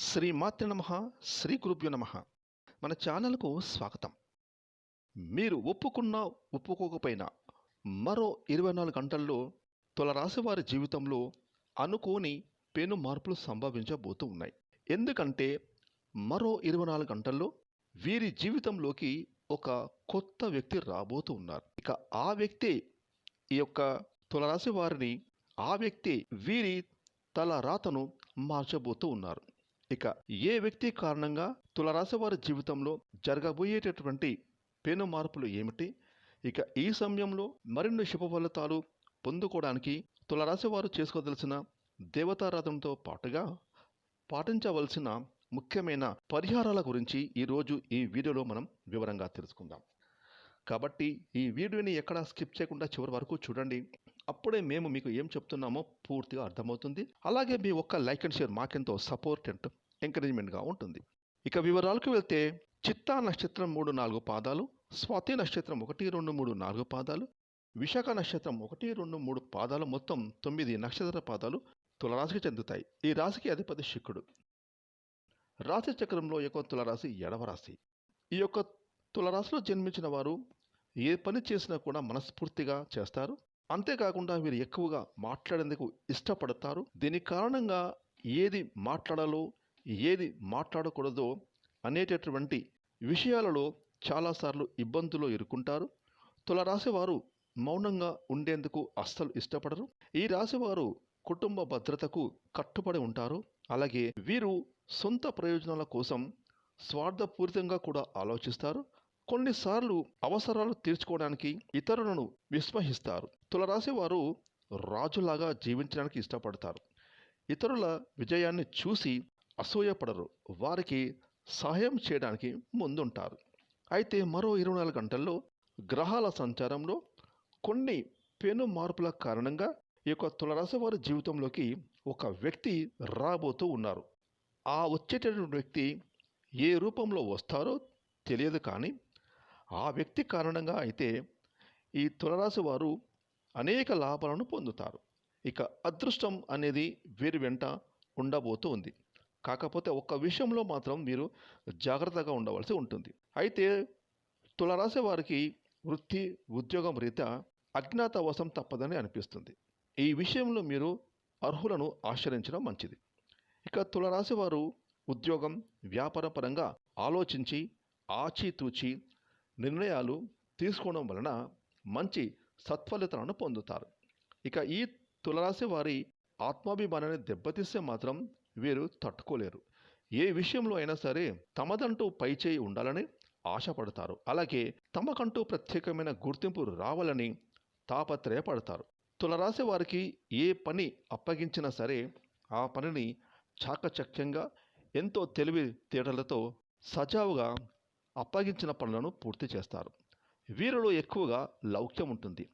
శ్రీ మాతృ నమ శ్రీ గురుభ్యు నమ. మన ఛానల్కు స్వాగతం. మీరు ఒప్పుకున్నా ఒప్పుకోకపోయినా మరో ఇరవై నాలుగు గంటల్లో తులరాశి వారి జీవితంలో అనుకోని పెను మార్పులు సంభవించబోతూ ఉన్నాయి. ఎందుకంటే మరో ఇరవై నాలుగు గంటల్లో వీరి జీవితంలోకి ఒక కొత్త వ్యక్తి రాబోతూ ఉన్నారు. ఇక ఆ వ్యక్తి ఈ యొక్క తులరాశి వారిని ఆ వ్యక్తి వీరి తల రాతను మార్చబోతూ ఉన్నారు. ఇక ఏ వ్యక్తి కారణంగా తులరాశి వారి జీవితంలో జరగబోయేటటువంటి పెను మార్పులు ఏమిటి? ఇక ఈ సమయంలో మరిన్ని శుభ ఫలితాలు పొందుకోవడానికి తులరాశి వారు చేసుకోదలసిన దేవతారాధనతో పాటుగా పాటించవలసిన ముఖ్యమైన పరిహారాల గురించి ఈరోజు ఈ వీడియోలో మనం వివరంగా తెలుసుకుందాం. కాబట్టి ఈ వీడియోని ఎక్కడా స్కిప్ చేయకుండా చివరి వరకు చూడండి. అప్పుడే మేము మీకు ఏం చెప్తున్నామో పూర్తిగా అర్థమవుతుంది. అలాగే మీ ఒక్క లైక్ అండ్ షేర్ మాకెంతో సపోర్ట్ అండ్ ఎంకరేజ్మెంట్గా ఉంటుంది. ఇక వివరాలకు వెళ్తే చిత్తా నక్షత్రం మూడు నాలుగు పాదాలు స్వాతి నక్షత్రం ఒకటి రెండు మూడు నాలుగు పాదాలు విశాఖ నక్షత్రం ఒకటి రెండు మూడు పాదాలు మొత్తం తొమ్మిది నక్షత్ర పాదాలు తులరాశికి చెందుతాయి. ఈ రాశికి అధిపతి శుక్రుడు. రాశి చక్రంలో యొక్క తులరాశి ఎడవ రాశి. ఈ యొక్క తులరాశిలో జన్మించిన వారు ఏ పని చేసినా కూడా మనస్ఫూర్తిగా చేస్తారు. అంతేకాకుండా వీరు ఎక్కువగా మాట్లాడేందుకు ఇష్టపడతారు. దీని కారణంగా ఏది మాట్లాడాలో ఏది మాట్లాడకూడదో అనేటటువంటి విషయాలలో చాలాసార్లు ఇబ్బందులు ఎదుర్కొంటారు. తులరాశి వారు మౌనంగా ఉండేందుకు అస్సలు ఇష్టపడరు. ఈ రాశి వారు కుటుంబ భద్రతకు కట్టుబడి ఉంటారు. అలాగే వీరు సొంత ప్రయోజనాల కోసం స్వార్థపూరితంగా కూడా ఆలోచిస్తారు. కొన్నిసార్లు అవసరాలు తీర్చుకోవడానికి ఇతరులను విస్మహిస్తారు. తులరాశి వారు రాజులాగా జీవించడానికి ఇష్టపడతారు. ఇతరుల విజయాన్ని చూసి అసూయపడరు. వారికి సహాయం చేయడానికి ముందుంటారు. అయితే మరో ఇరవై నాలుగు గంటల్లో గ్రహాల సంచారంలో కొన్ని పెను మార్పుల కారణంగా ఈ యొక్క తులరాశి వారి జీవితంలోకి ఒక వ్యక్తి రాబోతూ ఉన్నారు. ఆ వచ్చేటటువంటి వ్యక్తి ఏ రూపంలో వస్తారో తెలియదు కానీ ఆ వ్యక్తి కారణంగా అయితే ఈ తులరాశి వారు అనేక లాభాలను పొందుతారు. ఇక అదృష్టం అనేది వీరి వెంట ఉండబోతూ ఉంది కాకపోతే ఒక్క విషయంలో మాత్రం మీరు జాగ్రత్తగా ఉండవలసి ఉంటుంది. అయితే తులరాశి వారికి వృత్తి ఉద్యోగం రీత్యా అజ్ఞాతవాసం తప్పదని అనిపిస్తుంది. ఈ విషయంలో మీరు అర్హులను ఆశ్రయించడం మంచిది. ఇక తులరాశి వారు ఉద్యోగం వ్యాపార పరంగా ఆలోచించి ఆచితూచి నిర్ణయాలు తీసుకోవడం వలన మంచి సత్ఫలితాలను పొందుతారు. ఇక ఈ తులరాశి వారి ఆత్మాభిమానాన్ని దెబ్బతీస్తే మాత్రం వీరు తట్టుకోలేరు. ఏ విషయంలో అయినా సరే తమదంటూ పైచేయి ఉండాలని ఆశపడతారు. అలాగే తమకంటూ ప్రత్యేకమైన గుర్తింపు రావాలని తాపత్రయపడతారు. తులరాశి వారికి ఏ పని అప్పగించినా సరే ఆ పనిని చాకచక్యంగా ఎంతో తెలివి తేటలతో సజావుగా అప్పగించిన పనులను పూర్తి చేస్తారు. వీరిలో ఎక్కువగా లౌక్యం ఉంటుంది.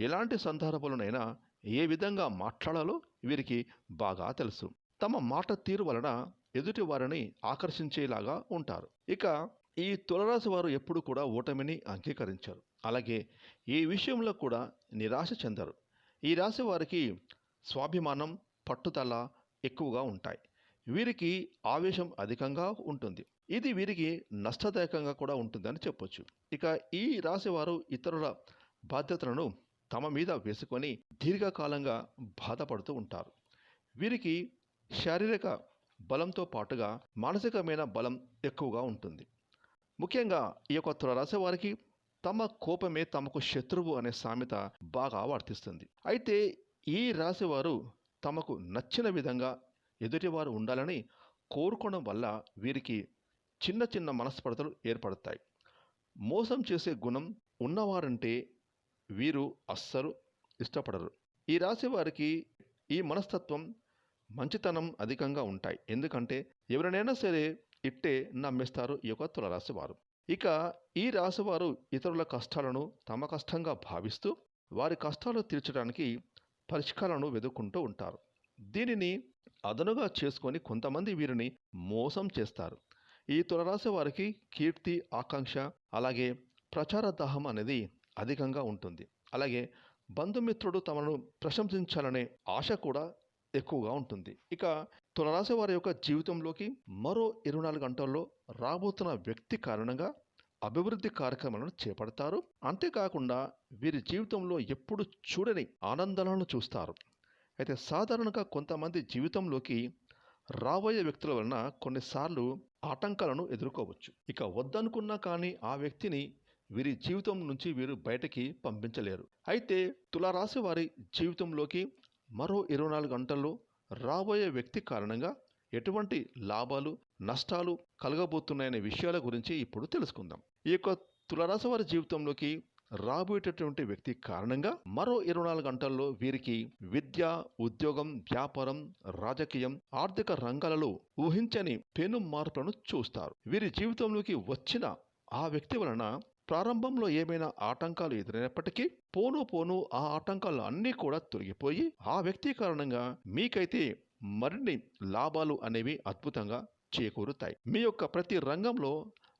ఎలాంటి సందర్భాలనైనా ఏ విధంగా మాట్లాడాలో వీరికి బాగా తెలుసు. తమ మాట తీరు వలన ఎదుటి వారిని ఆకర్షించేలాగా ఉంటారు. ఇక ఈ తులరాశి వారు ఎప్పుడు కూడా ఓటమిని అంగీకరించారు. అలాగే ఈ విషయంలో కూడా నిరాశ చెందరు. ఈ రాశి వారికి స్వాభిమానం పట్టుదల ఎక్కువగా ఉంటాయి. వీరికి ఆవేశం అధికంగా ఉంటుంది. ఇది వీరికి నష్టదాయకంగా కూడా ఉంటుందని చెప్పొచ్చు. ఇక ఈ రాశివారు ఇతరుల బాధ్యతలను తమ మీద వేసుకొని దీర్ఘకాలంగా బాధపడుతూ ఉంటారు. వీరికి శారీరక బలంతో పాటుగా మానసికమైన బలం ఎక్కువగా ఉంటుంది. ముఖ్యంగా ఈ యొక్క తులరాశి వారికి తమ కోపమే తమకు శత్రువు అనే సామెత బాగా వర్తిస్తుంది. అయితే ఈ రాశివారు తమకు నచ్చిన విధంగా ఎదుటివారు ఉండాలని కోరుకోవడం వల్ల వీరికి చిన్న చిన్న మనస్పర్ధలు ఏర్పడతాయి. మోసం చేసే గుణం ఉన్నవారంటే వీరు అస్సలు ఇష్టపడరు. ఈ రాశి వారికి ఈ మనస్తత్వం మంచితనం అధికంగా ఉంటాయి. ఎందుకంటే ఎవరినైనా సరే ఇట్టే నమ్మేస్తారు ఈ యొక్క తులరాశి వారు. ఇక ఈ రాశివారు ఇతరుల కష్టాలను తమ కష్టంగా భావిస్తూ వారి కష్టాలు తీర్చడానికి పరిష్కారాలను వెదుక్కుంటూ ఉంటారు. దీనిని అదనుగా చేసుకొని కొంతమంది వీరిని మోసం చేస్తారు. ఈ తులరాశి వారికి కీర్తి ఆకాంక్ష అలాగే ప్రచార దాహం అనేది అధికంగా ఉంటుంది. అలాగే బంధుమిత్రుడు తమను ప్రశంసించాలనే ఆశ కూడా ఎక్కువగా ఉంటుంది. ఇక తులరాశి వారి యొక్క జీవితంలోకి మరో ఇరవై నాలుగు గంటల్లో రాబోతున్న వ్యక్తి కారణంగా అభివృద్ధి కార్యక్రమాలను చేపడతారు. అంతేకాకుండా వీరి జీవితంలో ఎప్పుడు చూడని ఆనందాలను చూస్తారు. అయితే సాధారణంగా కొంతమంది జీవితంలోకి రాబోయే వ్యక్తుల వలన కొన్నిసార్లు ఆటంకాలను ఎదుర్కోవచ్చు. ఇక వద్దనుకున్నా కానీ ఆ వ్యక్తిని వీరి జీవితం నుంచి వీరు బయటకి పంపించలేరు. అయితే తులారాశి వారి జీవితంలోకి మరో ఇరవై నాలుగు గంటల్లో రాబోయే వ్యక్తి కారణంగా ఎటువంటి లాభాలు నష్టాలు కలగబోతున్నాయనే విషయాల గురించి ఇప్పుడు తెలుసుకుందాం. ఈ యొక్క తులారాశి వారి జీవితంలోకి రాబోయేటటువంటి వ్యక్తి కారణంగా మరో ఇరవై నాలుగు గంటల్లో వీరికి విద్య ఉద్యోగం వ్యాపారం రాజకీయం ఆర్థిక రంగాలలో ఊహించని పెను మార్పులను చూస్తారు. వీరి జీవితంలోకి వచ్చిన ఆ వ్యక్తి వలన ప్రారంభంలో ఏమైనా ఆటంకాలు ఎదురైనప్పటికీ పోను పోను ఆ ఆటంకాలు అన్నీ కూడా తొలగిపోయి ఆ వ్యక్తి కారణంగా మీకైతే మరిన్ని లాభాలు అనేవి అద్భుతంగా చేకూరుతాయి. మీ యొక్క ప్రతి రంగంలో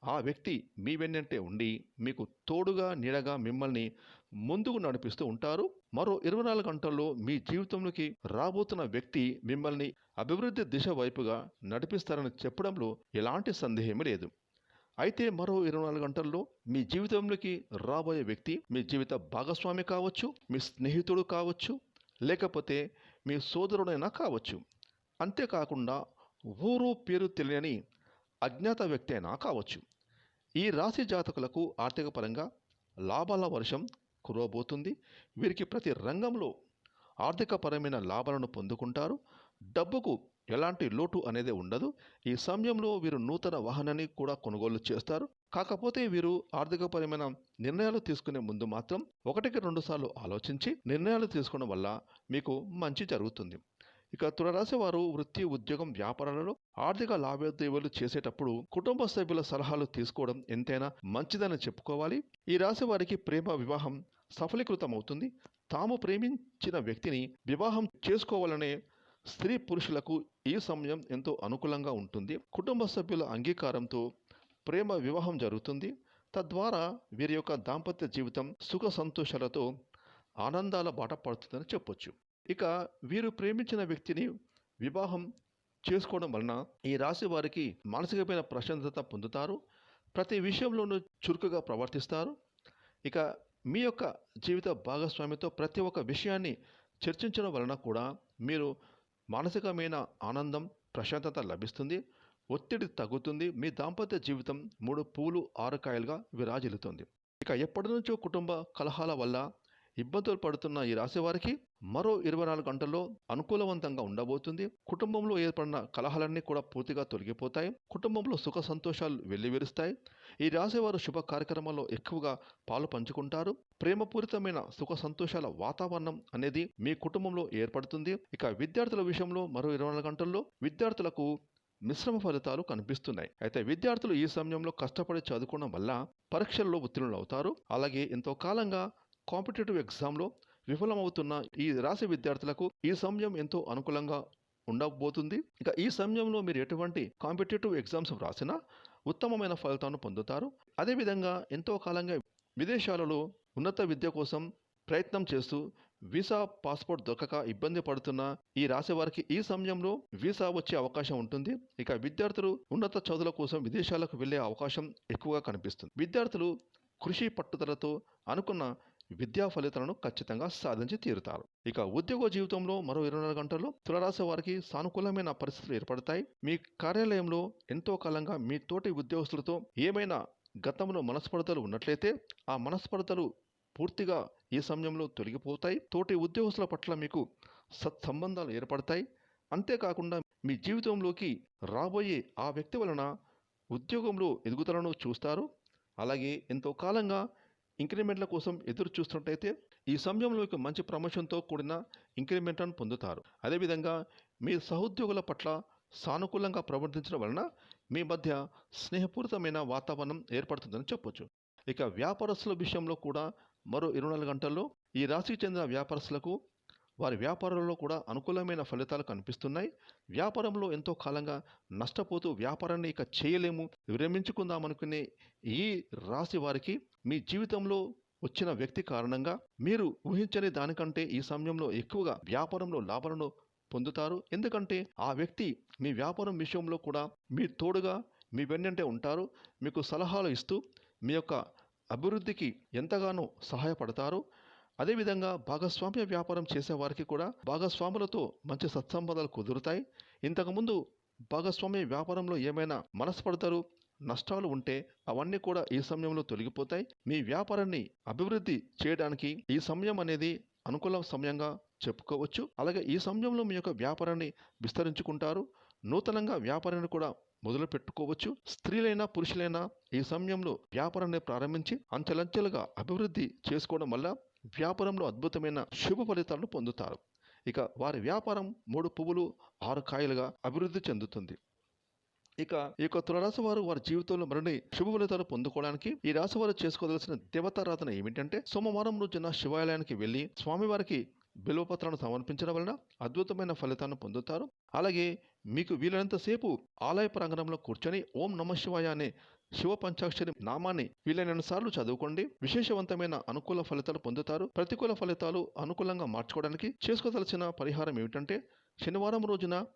ఆ వ్యక్తి మీ వెన్నంటే ఉండి మీకు తోడుగా నీడగా మిమ్మల్ని ముందుకు నడిపిస్తూ ఉంటారు. మరో ఇరవై నాలుగు గంటల్లో మీ జీవితంలోకి రాబోతున్న వ్యక్తి మిమ్మల్ని అభివృద్ధి దిశ వైపుగా నడిపిస్తారని చెప్పడంలో ఎలాంటి సందేహం లేదు. అయితే మరో ఇరవై నాలుగు గంటల్లో మీ జీవితంలోకి రాబోయే వ్యక్తి మీ జీవిత భాగస్వామి కావచ్చు మీ స్నేహితుడు కావచ్చు లేకపోతే మీ సోదరుడైనా కావచ్చు. అంతేకాకుండా ఊరు పేరు తెలియని అజ్ఞాత వ్యక్తి అయినా కావచ్చు. ఈ రాశి జాతకులకు ఆర్థిక పరంగా లాభాల వర్షం కురవబోతుంది. వీరికి ప్రతి రంగంలో ఆర్థికపరమైన లాభాలను పొందుకుంటారు. డబ్బుకు ఎలాంటి లోటు అనేది ఉండదు. ఈ సమయంలో వీరు నూతన వాహనాన్ని కూడా కొనుగోలు చేస్తారు. కాకపోతే వీరు ఆర్థికపరమైన నిర్ణయాలు తీసుకునే ముందు మాత్రం ఒకటికి రెండు సార్లు ఆలోచించి నిర్ణయాలు తీసుకోవడం వల్ల మీకు మంచి జరుగుతుంది. ఇక తులరాశి వారు వృత్తి ఉద్యోగం వ్యాపారాలలో ఆర్థిక లావాదేవీలు చేసేటప్పుడు కుటుంబ సభ్యుల సలహాలు తీసుకోవడం ఎంతైనా మంచిదని చెప్పుకోవాలి. ఈ రాశి వారికి ప్రేమ వివాహం సఫలీకృతం అవుతుంది తాము ప్రేమించిన వ్యక్తిని వివాహం చేసుకోవాలనే స్త్రీ పురుషులకు ఈ సమయం ఎంతో అనుకూలంగా ఉంటుంది. కుటుంబ సభ్యుల అంగీకారంతో ప్రేమ వివాహం జరుగుతుంది. తద్వారా వీరి యొక్క దాంపత్య జీవితం సుఖ సంతోషాలతో ఆనందాల బాట పడుతుందని చెప్పొచ్చు. ఇక వీరు ప్రేమించిన వ్యక్తిని వివాహం చేసుకోవడం వలన ఈ రాశి వారికి మానసికమైన ప్రశాంతత పొందుతారు. ప్రతి విషయంలోనూ చురుకుగా ప్రవర్తిస్తారు. ఇక మీ యొక్క జీవిత భాగస్వామితో ప్రతి ఒక్క విషయాన్ని చర్చించడం వలన కూడా మీరు మానసికమైన ఆనందం ప్రశాంతత లభిస్తుంది. ఒత్తిడి తగ్గుతుంది. మీ దాంపత్య జీవితం మూడు పూలు ఆరు కాయలుగా విరాజిల్లుతుంది. ఇక ఎప్పటి నుంచో కుటుంబ కలహాల వల్ల ఇబ్బందులు పడుతున్న ఈ రాశి వారికి మరో ఇరవై నాలుగు గంటల్లో అనుకూలవంతంగా ఉండబోతుంది. కుటుంబంలో ఏర్పడిన కలహాలన్నీ కూడా పూర్తిగా తొలగిపోతాయి. కుటుంబంలో సుఖ సంతోషాలు వెల్లివిరుస్తాయి. ఈ రాశివారు శుభ కార్యక్రమాల్లో ఎక్కువగా పాలు పంచుకుంటారు. ప్రేమపూరితమైన సుఖ సంతోషాల వాతావరణం అనేది మీ కుటుంబంలో ఏర్పడుతుంది. ఇక విద్యార్థుల విషయంలో మరో ఇరవై నాలుగు గంటల్లో విద్యార్థులకు మిశ్రమ ఫలితాలు కనిపిస్తున్నాయి. అయితే విద్యార్థులు ఈ సమయంలో కష్టపడి చదువుకోవడం వల్ల పరీక్షల్లో ఉత్తీర్ణులు అవుతారు అలాగే ఎంతో కాలంగా కాంపిటేటివ్ ఎగ్జామ్లో విఫలమవుతున్న ఈ రాశి విద్యార్థులకు ఈ సమయం ఎంతో అనుకూలంగా ఉండబోతుంది. ఇక ఈ సమయంలో మీరు ఎటువంటి కాంపిటేటివ్ ఎగ్జామ్స్ వ్రాసినా ఉత్తమమైన ఫలితాలను పొందుతారు. అదేవిధంగా ఎంతో కాలంగా విదేశాలలో ఉన్నత విద్య కోసం ప్రయత్నం చేస్తూ వీసా పాస్పోర్ట్ దొరకక ఇబ్బంది పడుతున్న ఈ రాశి వారికి ఈ సమయంలో వీసా వచ్చే అవకాశం ఉంటుంది. ఇక విద్యార్థులు ఉన్నత చదువుల కోసం విదేశాలకు వెళ్ళే అవకాశం ఎక్కువగా కనిపిస్తుంది. విద్యార్థులు కృషి పట్టుదలతో అనుకున్న విద్యా ఫలితాలను ఖచ్చితంగా సాధించి తీరుతారు. ఇక ఉద్యోగ జీవితంలో మరో ఇరవై నాలుగు గంటల్లో తులరాశి వారికి సానుకూలమైన పరిస్థితులు ఏర్పడతాయి. మీ కార్యాలయంలో ఎంతో కాలంగా మీ తోటి ఉద్యోగస్తులతో ఏమైనా గతంలో మనస్పర్ధలు ఉన్నట్లయితే ఆ మనస్పర్ధలు పూర్తిగా ఈ సమయంలో తొలగిపోతాయి. తోటి ఉద్యోగస్తుల పట్ల మీకు సత్సంబంధాలు ఏర్పడతాయి. అంతేకాకుండా మీ జీవితంలోకి రాబోయే ఆ వ్యక్తి వలన ఉద్యోగంలో ఎదుగుదలను చూస్తారు. అలాగే ఎంతో కాలంగా ఇంక్రిమెంట్ల కోసం ఎదురు చూస్తున్నట్టయితే ఈ సమయంలో మీకు మంచి ప్రమోషన్తో కూడిన ఇంక్రిమెంట్లను పొందుతారు. అదేవిధంగా మీ సహోద్యోగుల పట్ల సానుకూలంగా ప్రవర్తించడం వలన మీ మధ్య స్నేహపూరితమైన వాతావరణం ఏర్పడుతుందని చెప్పొచ్చు. ఇక వ్యాపారస్తుల విషయంలో కూడా మరో ఇరవై నాలుగు గంటల్లో ఈ రాశికి చెందిన వ్యాపారస్తులకు వారి వ్యాపారంలో కూడా అనుకూలమైన ఫలితాలు కనిపిస్తున్నాయి. వ్యాపారంలో ఎంతో కాలంగా నష్టపోతూ వ్యాపారాన్ని ఇక చేయలేము విరమించుకుందామనుకునే ఈ రాశి వారికి మీ జీవితంలో వచ్చిన వ్యక్తి కారణంగా మీరు ఊహించని దానికంటే ఈ సమయంలో ఎక్కువగా వ్యాపారంలో లాభాలను పొందుతారు. ఎందుకంటే ఆ వ్యక్తి మీ వ్యాపారం విషయంలో కూడా మీ తోడుగా మీ వెన్నంటే ఉంటారు. మీకు సలహాలు ఇస్తూ మీ యొక్క అభివృద్ధికి ఎంతగానో సహాయపడతారు. అదేవిధంగా భాగస్వామ్య వ్యాపారం చేసేవారికి కూడా భాగస్వాములతో మంచి సత్సంబంధాలు కుదురుతాయి. ఇంతకుముందు భాగస్వామ్య వ్యాపారంలో ఏమైనా మనస్పడతారు నష్టాలు ఉంటే అవన్నీ కూడా ఈ సమయంలో తొలగిపోతాయి. మీ వ్యాపారాన్ని అభివృద్ధి చేయడానికి ఈ సమయం అనేది అనుకూల సమయంగా చెప్పుకోవచ్చు. అలాగే ఈ సమయంలో మీ యొక్క వ్యాపారాన్ని విస్తరించుకుంటారు. నూతనంగా వ్యాపారాన్ని కూడా మొదలు పెట్టుకోవచ్చు. స్త్రీలైనా పురుషులైనా ఈ సమయంలో వ్యాపారాన్ని ప్రారంభించి అంచెలంచెలుగా అభివృద్ధి చేసుకోవడం వల్ల వ్యాపారంలో అద్భుతమైన శుభ ఫలితాలను పొందుతారు. ఇక వారి వ్యాపారం మూడు పువ్వులు ఆరు కాయలుగా అభివృద్ధి చెందుతుంది. ఇక ఈ యొక్క తులరాశి వారు వారి జీవితంలో మరిన్ని శుభ ఫలితాలు పొందుకోవడానికి ఈ రాశి వారు చేసుకోవలసిన దేవతారాధన ఏమిటంటే సోమవారం రోజున శివాలయానికి వెళ్ళి స్వామివారికి బిల్వపత్రాలను సమర్పించడం వలన అద్భుతమైన ఫలితాన్ని పొందుతారు. అలాగే మీకు వీలైనంతసేపు ఆలయ ప్రాంగణంలో కూర్చొని ఓం నమ శివాయ అనే శివ పంచాక్షరి నామాన్ని వీలైన సార్లు చదువుకోండి. విశేషవంతమైన అనుకూల ఫలితాలు పొందుతారు. ప్రతికూల ఫలితాలు అనుకూలంగా మార్చుకోవడానికి చేసుకోదలసిన పరిహారం ఏమిటంటే శనివారం రోజున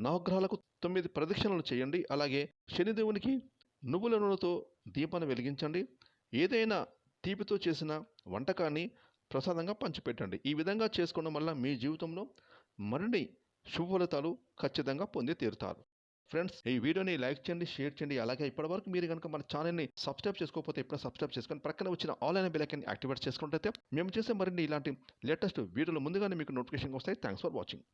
నవగ్రహాలకు తొమ్మిది ప్రదక్షిణలు చేయండి. అలాగే శనిదేవునికి నువ్వుల నూనెతో దీపాన్ని వెలిగించండి. ఏదైనా తీపితో చేసిన వంటకాన్ని ప్రసాదంగా పంచిపెట్టండి. ఈ విధంగా చేసుకోవడం వల్ల మీ జీవితంలో మరిన్ని శుభఫలితాలు ఖచ్చితంగా పొంది తీరుతారు. ఫ్రెండ్స్ ఈ వీడియోని లైక్ చేయండి షేర్ చేయండి. అలాగే ఇప్పటివరకు మీరు కనుక మన ఛానల్ని సబ్స్క్రైబ్ చేసుకోకపోతే ఇప్పుడు సబ్స్క్రైబ్ చేసుకొని ప్రక్కన వచ్చిన ఆన్లైన్ బెలైకన్ యాక్టివేట్ చేసుకుంటే మేము చేసే మరిన్ని ఇలాంటి లేటెస్ట్ వీడియోలు ముందుగానే మీకు నోటిఫికేషన్ వస్తాయి. Thanks for watching